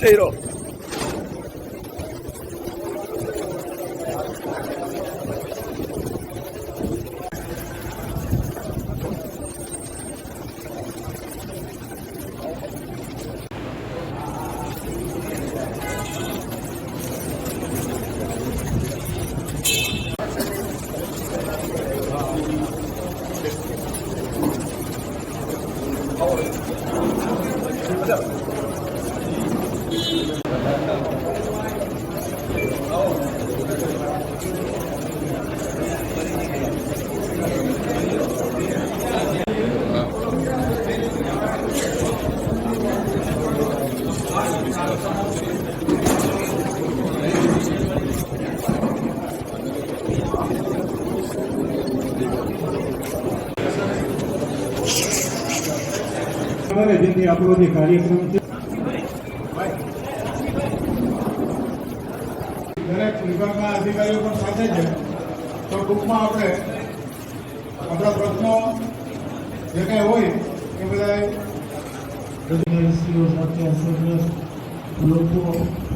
Cheiro. Thank you. બરાબર જેથી આપણો જે કાર્યક્રમ છે દરેક વિભાગના અધિકારીઓ પણ સાથે છે. તો ટૂંકમાં આપણે આપણા પ્રશ્નો જે કાંઈ હોય એ બધા સાથે અસરગ્રસ્ત લોકો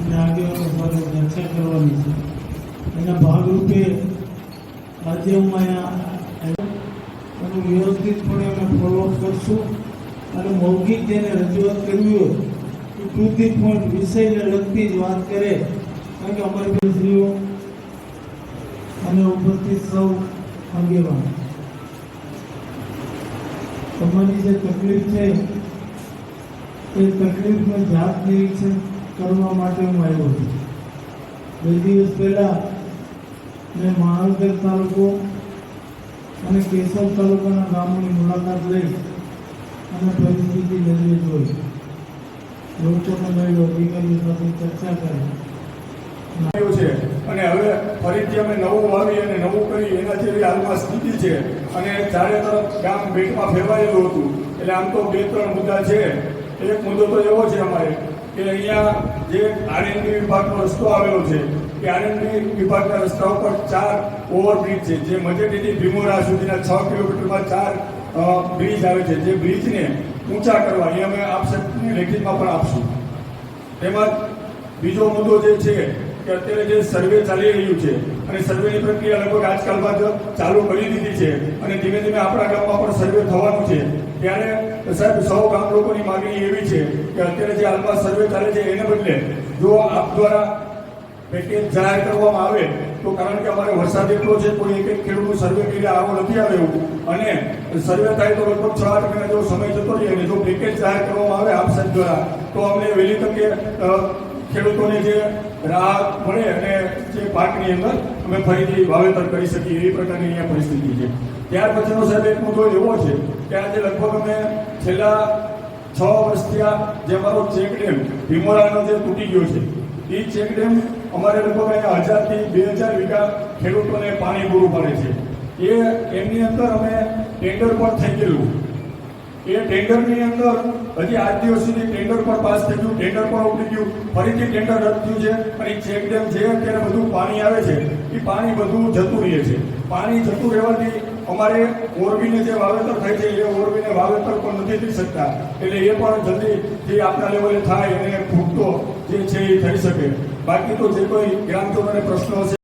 અને આગેવાનો સાથે ચર્ચા કરવાની છે. એના ભાગરૂપે આજે હું અહીંયા એનું વ્યવસ્થિતપણે અમે ફોલોઅપ કરશું. અને મૌખિક જેને રજૂઆત કરવી હોય ધી પોઈન્ટ વિષયને લગતી જ વાત કરે. કારણ કે અમારી બેનશ્રીઓ અને ઉપસ્થિત સૌ અંગેવાન. તમારી જે તકલીફ છે, એ તકલીફનું જાત નિરીક્ષણ કરવા માટે હું આવ્યો છું. બે દિવસ પહેલા મેં મહાનગર તાલુકો અને કેશવ તાલુકાના ગામોની મુલાકાત લઈ અને પરિસ્થિતિ નજરે જોઈ લોકોને મળ્યો અધિકારીઓ સાથે ચર્ચા કરી. છે. અને હવે ફરીથી અમે નવું વાવી અને નવું કરી, એના જેવી હાલમાં સ્થિતિ છે. અને ચારે તરફ ગામ બેટમાં ફેરવાયેલું હતું. એટલે આમ તો બે ત્રણ મુદ્દા છે. એક મુદ્દો તો એવો છે અમારે કે અહીંયા જે આરએનબી વિભાગનો રસ્તો આવેલો છે કે આરએનબી વિભાગના રસ્તા ઉપર ચાર ઓવરબ્રિજ છે, જે મજેટીથી ભીમોરા સુધીના છ કિલોમીટરમાં ચાર બ્રિજ આવે છે. જે બ્રિજને ઊંચા કરવા, એ અમે આપશે લેખિતમાં પણ આપશું. તેમજ બીજો મુદ્દો જે છે કે અત્યારે જે સર્વે ચાલી રહ્યું છે, અને સર્વેની પ્રક્રિયા લગભગ આજકાલમાં જ ચાલુ કરી દીધી છે, અને ધીમે ધીમે આપણા ગામમાં પણ સર્વે થવાનું છે. ત્યારે સાહેબ, સૌ ગામ લોકોની માગણી એવી છે કે અત્યારે જે હાલમાં સર્વે ચાલે છે, એને બદલે જો આપ દ્વારા પેકેજ જાહેર કરવામાં આવે, તો કારણ કે અમારે વરસાદ એટલો છે, કોઈ એક એક ખેડૂતનું સર્વે કરીને આવો નથી આવ્યો. અને સર્વે થાય તો લગભગ છ આઠ મહિના જેવો સમય જતો રહે અને જો પેકેજ જાહેર કરવામાં આવે આપ સાહેબ દ્વારા, તો અમને વહેલી તકે ખેડૂતોને જે રાહત મળે અને જે પાકની અંદર અમે ફરીથી વાવેતર કરી શકીએ, એવી પ્રકારની અહીંયા પરિસ્થિતિ છે. ત્યાર પછીનો સાહેબ એક મુદ્દો એવો છે કે આજે લગભગ અમે છેલ્લા છ વર્ષથી આ જે અમારો ચેક ડેમ, ભીમોરાનો જે તૂટી ગયો છે, એ ચેક ડેમ અમારે લગભગ અહીંયા હજારથી બે હજાર વીઘા ખેડૂતોને પાણી પૂરું પાડે છે. એ એમની અંદર અમે ટેન્ડર પણ થઈ ગયેલું. એ ટેન્ડરની અંદર હજી આજ દિવસ સુધી ટેન્ડર પણ પાસ થઈ ગયું. ટેન્ડર પણ ઉપડી ગયું. ફરીથી ટેન્ડર રદ થયું છે. અને ચેક ડેમ જે અત્યારે બધું પાણી આવે છે, એ પાણી બધું જતું રહે છે. પાણી જતું રહેવાથી અમારે ઓરબીને જે વાવેતર થાય છે, એ ઓરબીને વાવેતર પણ નથી થઈ શકતા. એટલે એ પણ જલ્દી જે આપણા લેવલે થાય અને ફૂટતો જે છે એ થઈ શકે. બાકી તો જે કોઈ ગ્રામજનોને પ્રશ્નો હશે